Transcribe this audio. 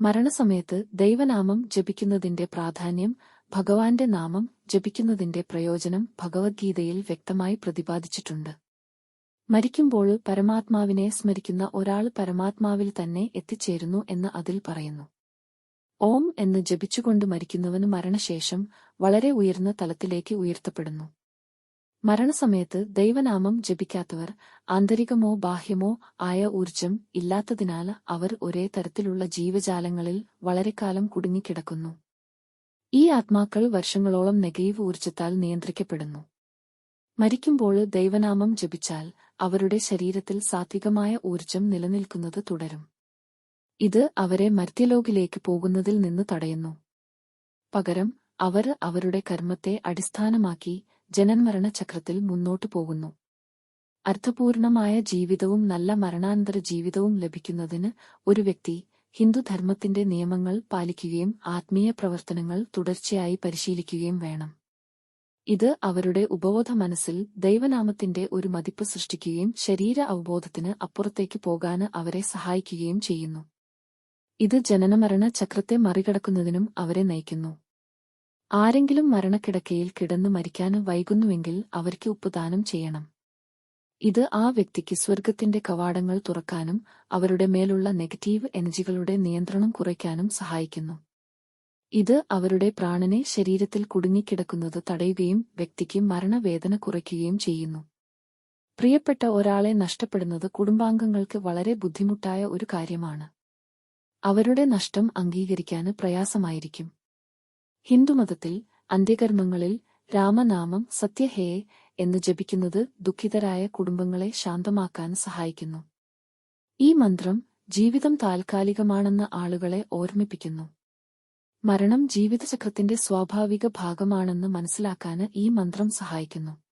മരണസമയത്ത് ദൈവനാമം ജപിക്കുന്നതിന്റെ പ്രാധാന്യം ഭഗവാന്റെ നാമം ജപിക്കുന്നതിന്റെ പ്രയോജനം ഭഗവത്ഗീതയിൽ വ്യക്തമായി പ്രതിപാദിച്ചിട്ടുണ്ട്. മരിക്കുമ്പോൾ പരമാത്മാവിനെ സ്മരിക്കുന്ന ഒരാൾ പരമാത്മാവിൽ തന്നെ എത്തിച്ചേരുന്നു എന്ന് അതിൽ പറയുന്നു. ഓം എന്ന് ജപിച്ചുകൊണ്ട് മരിക്കുന്നവന് മരണശേഷം വളരെ ഉയർന്ന തലത്തിലേക്ക് ഉയർത്തപ്പെടുന്നു. മരണസമയത്ത് ദൈവനാമം ജപിക്കാത്തവർ ആന്തരികമോ ബാഹ്യമോ ആയ ഊർജം ഇല്ലാത്തതിനാൽ അവർ ഒരേ തരത്തിലുള്ള ജീവജാലങ്ങളിൽ വളരെക്കാലം കുടുങ്ങിക്കിടക്കുന്നു. ഈ ആത്മാക്കൾ വർഷങ്ങളോളം നെഗറ്റീവ് ഊർജത്താൽ നിയന്ത്രിക്കപ്പെടുന്നു. മരിക്കുമ്പോൾ ദൈവനാമം ജപിച്ചാൽ അവരുടെ ശരീരത്തിൽ സാത്വികമായ ഊർജം നിലനിൽക്കുന്നത് തുടരും. ഇത് അവരെ മർത്യലോകിലേക്ക് പോകുന്നതിൽ നിന്ന് തടയുന്നു. പകരം അവർ അവരുടെ കർമ്മത്തെ അടിസ്ഥാനമാക്കി ജനന്മരണ ചക്രത്തിൽ മുന്നോട്ടു പോകുന്നു. അർത്ഥപൂർണമായ ജീവിതവും നല്ല മരണാനന്തര ജീവിതവും ലഭിക്കുന്നതിന് ഒരു വ്യക്തി ഹിന്ദുധർമ്മത്തിന്റെ നിയമങ്ങൾ പാലിക്കുകയും ആത്മീയ പ്രവർത്തനങ്ങൾ തുടർച്ചയായി പരിശീലിക്കുകയും വേണം. ഇത് അവരുടെ ഉപബോധ മനസ്സിൽ ദൈവനാമത്തിന്റെ ഒരു മതിപ്പ് സൃഷ്ടിക്കുകയും ശരീര അവബോധത്തിന് അപ്പുറത്തേക്ക് പോകാന് അവരെ സഹായിക്കുകയും ചെയ്യുന്നു. ഇത് ജനനമരണ ചക്രത്തെ മറികടക്കുന്നതിനും അവരെ നയിക്കുന്നു. ആരെങ്കിലും മരണക്കിടക്കയിൽ കിടന്നു മരിക്കാനും വൈകുന്നുവെങ്കിൽ അവർക്ക് ഉപ്പുദാനം ചെയ്യണം. ഇത് ആ വ്യക്തിക്ക് സ്വർഗത്തിന്റെ കവാടങ്ങൾ തുറക്കാനും അവരുടെ മേലുള്ള നെഗറ്റീവ് എനർജികളുടെ നിയന്ത്രണം കുറയ്ക്കാനും സഹായിക്കുന്നു. ഇത് അവരുടെ പ്രാണനെ ശരീരത്തിൽ കുടുങ്ങിക്കിടക്കുന്നത് തടയുകയും വ്യക്തിക്ക് മരണവേദന കുറയ്ക്കുകയും ചെയ്യുന്നു. പ്രിയപ്പെട്ട ഒരാളെ നഷ്ടപ്പെടുന്നത് കുടുംബാംഗങ്ങൾക്ക് വളരെ ബുദ്ധിമുട്ടായ ഒരു കാര്യമാണ്. അവരുടെ നഷ്ടം അംഗീകരിക്കാൻ പ്രയാസമായിരിക്കും. ഹിന്ദുമതത്തിൽ അന്ത്യകർമ്മങ്ങളിൽ രാമനാമം സത്യഹേ എന്ന് ജപിക്കുന്നത് ദുഃഖിതരായ കുടുംബങ്ങളെ ശാന്തമാക്കാൻ സഹായിക്കുന്നു. ഈ മന്ത്രം ജീവിതം താൽക്കാലികമാണെന്ന് ആളുകളെ ഓർമ്മിപ്പിക്കുന്നു. മരണം ജീവിതചക്രത്തിന്റെ സ്വാഭാവിക ഭാഗമാണെന്ന് മനസ്സിലാക്കാൻ ഈ മന്ത്രം സഹായിക്കുന്നു.